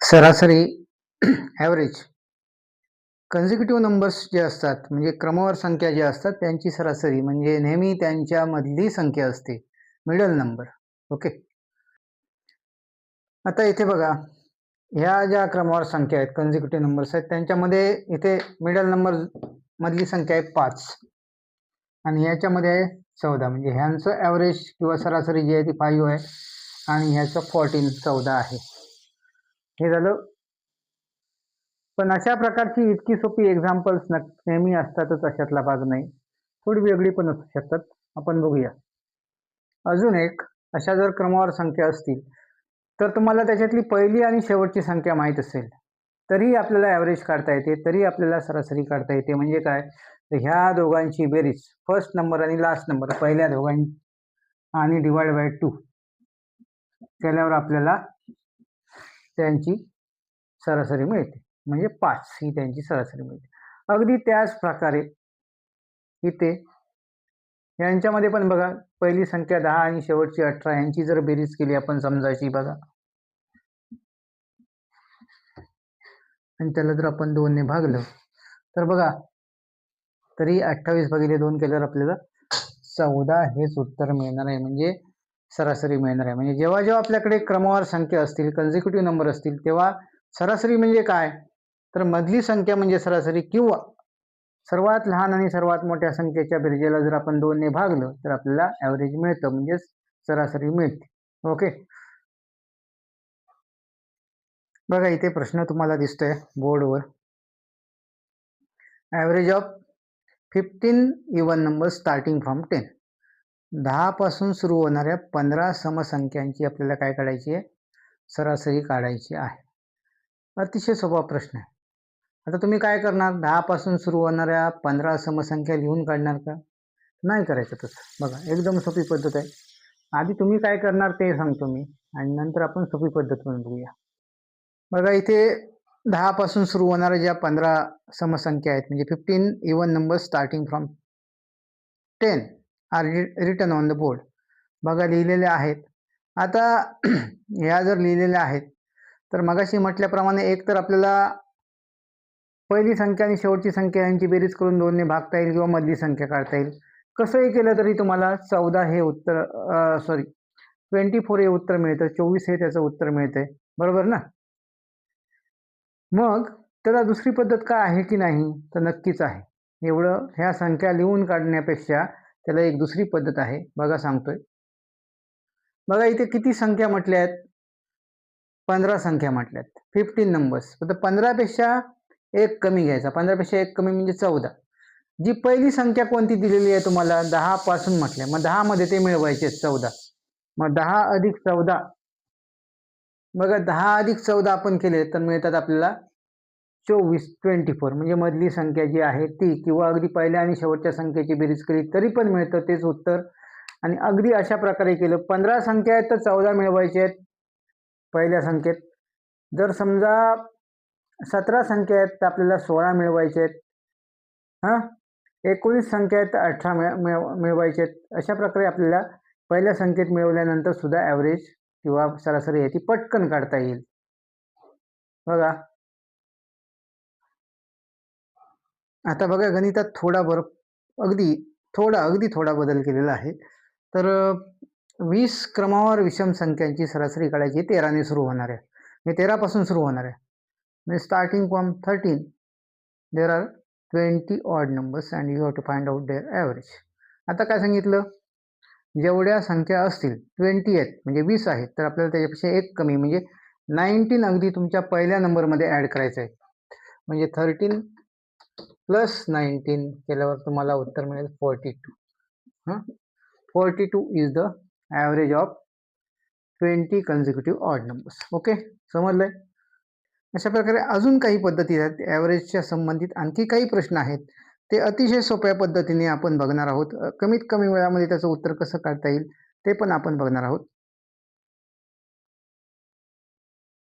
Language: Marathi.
सरासरी ॲव्हरेज कन्झिक्युटिव्ह नंबर्स जे असतात म्हणजे क्रमवार संख्या ज्या असतात त्यांची सरासरी म्हणजे नेहमी त्यांच्यामधली संख्या असते. मिडल नंबर ओके आता इथे बघा ह्या ज्या क्रमवार संख्या आहेत कन्झिक्युटिव्ह नंबर्स आहेत त्यांच्यामध्ये इथे मिडल नंबर मधली संख्या आहे पाच. आणि ह्याच्यामध्ये आहे चौदा म्हणजे ह्यांचं ॲव्हरेज किंवा सरासरी जी आहे ती फाईव्ह आहे आणि ह्याचं फोर्टीन चौदा आहे. हे झालं. पण अशा प्रकारची इतकी सोपी एक्झाम्पल्स नेहमी असतातच अशातला भाग नाही. थोडी वेगळी पण असू शकतात. आपण बघूया. अजून एक अशा जर क्रमवार संख्या असतील तर तुम्हाला त्याच्यातली पहिली आणि शेवटची संख्या माहीत असेल. तरी आपल्याला ॲव्हरेज काढता येते तरी आपल्याला सरासरी काढता येते. म्हणजे काय? तर ह्या दोघांची बेरीज फर्स्ट नंबर आणि लास्ट नंबर पहिल्या दोघां आणि डिवाइड बाय टू केल्यावर आपल्याला त्यांची सरासरी मिळते. म्हणजे पाच ही त्यांची सरासरी मिळते. अगदी त्याच प्रकारे इथे यांच्यामध्ये पण बघा पहिली संख्या दहा आणि शेवटची अठरा यांची जर बेरीज केली आपण समजायची बघा. आणि त्याला जर आपण दोनने भागलं तर बघा तरी अठ्ठावीस भागिले दोन केल्यावर आपल्याला चौदा हेच उत्तर मिळणार आहे. म्हणजे सरासरी मिळणार आहे. म्हणजे जेव्हा जेव्हा आपल्याकडे क्रमवार संख्या असतील कन्झिक्युटिव्ह नंबर असतील तेव्हा सरासरी म्हणजे काय? तर मधली संख्या म्हणजे सरासरी किंवा सर्वात लहान आणि सर्वात मोठ्या संख्येच्या बेरजेला जर आपण दोनने भागलं तर आपल्याला ॲव्हरेज मिळतं. म्हणजेच सरासरी मिळते. ओके? बघा इथे प्रश्न तुम्हाला दिसतोय बोर्डवर. Average of fifteen even number starting from ten दहापासून सुरू होणाऱ्या पंधरा समसंख्यांची आपल्याला काय काढायची आहे? सरासरी काढायची आहे. अतिशय सोपा प्रश्न आहे. आता तुम्ही काय करणार? दहापासून सुरू होणाऱ्या पंधरा समसंख्या लिहून काढणार का? नाही करायचं तसं बघा एकदम सोपी पद्धत आहे. आधी तुम्ही काय करणार ते सांगतो मी आणि नंतर आपण सोपी पद्धत म्हणून बघूया. बघा इथे दहापासून सुरू होणाऱ्या ज्या पंधरा समसंख्या आहेत म्हणजे fifteen even number starting from ten are written on the board बघा लिहिलेल्या आहेत. आता ह्या जर लिहिलेल्या आहेत तर मगाशी म्हटल्याप्रमाणे एक तर आपल्याला पहिली संख्या आणि शेवटची संख्या यांची बेरीज करून दोनने भागता येईल किंवा मधली संख्या काढता येईल. कसंही केलं तरी तुम्हाला चौदा हे उत्तर सॉरी ट्वेंटी फोर हे उत्तर मिळतं चोवीस हे त्याचं उत्तर मिळतंय. बरोबर ना? मग त्याला दुसरी पद्धत काय आहे की नाही? तर नक्कीच आहे. एवढं ह्या संख्या लिहून काढण्यापेक्षा त्याला एक दुसरी पद्धत आहे. बघा सांगतोय. बघा इथे किती संख्या म्हटल्या आहेत? पंधरा संख्या म्हटल्यात फिफ्टीन नंबर्स फक्त पंधरापेक्षा एक कमी घ्यायचा. पंधरापेक्षा एक कमी म्हणजे चौदा. जी पहिली संख्या कोणती दिलेली आहे तुम्हाला? दहापासून म्हटल्या मग दहामध्ये ते मिळवायचे चौदा. मग दहा अधिक चौदा. बघा दहा अधिक चौदा आपण केले तर मिळतात आपल्याला चोवीस ट्वेंटी फोर म्हणजे मधली संख्या जी आहे ती किंवा अगदी पहिल्या आणि शेवटच्या संख्येची बेरीज केली तरी पण मिळतं तेच उत्तर. आणि अगदी अशा प्रकारे केलं. पंधरा संख्या आहेत तर चौदा मिळवायचे आहेत पहिल्या संख्येत. जर समजा सतरा संख्या आहेत तर आपल्याला सोळा मिळवायचे आहेत. हां? एकोणीस संख्या आहेत तर अठरा मिळव मिळवायचे आहेत. अशा प्रकारे आपल्याला पहिल्या संख्येत मिळवल्यानंतर सुद्धा ॲव्हरेज किंवा सरासरी आहे ती पटकन काढता येईल. बघा. आता बघा गणितात थोडा बर अगदी थोडा अगदी थोडा बदल केलेला आहे. तर वीस क्रमावर विषम संख्यांची सरासरी काढायची तेराने सुरू होणार आहे. मी तेरापासून सुरू होणार आहे. म्हणजे starting from thirteen there are twenty odd numbers and you have to find out their average आता काय सांगितलं? जेवढ्या संख्या असतील ट्वेंटी आहेत म्हणजे वीस आहेत तर आपल्याला त्याच्यापेक्षा एक कमी म्हणजे नाईन्टीन अगदी तुमच्या पहिल्या नंबरमध्ये ॲड करायचं आहे म्हणजे थर्टीन प्लस नाईन्टीन केल्यावर तुम्हाला उत्तर मिळेल फोर्टी टू. हां? Forty two is the average of twenty consecutive odd numbers okay समजलं आहे अशा प्रकारे अजून काही पद्धती आहेत. ॲव्हरेजच्या संबंधित आणखी काही प्रश्न आहेत. ते अतिशय सोप्या पद्धतीने आपण बघणार आहोत. कमीत कमी वेळामध्ये त्याचं उत्तर कसं काढता येईल ते पण आपण बघणार आहोत.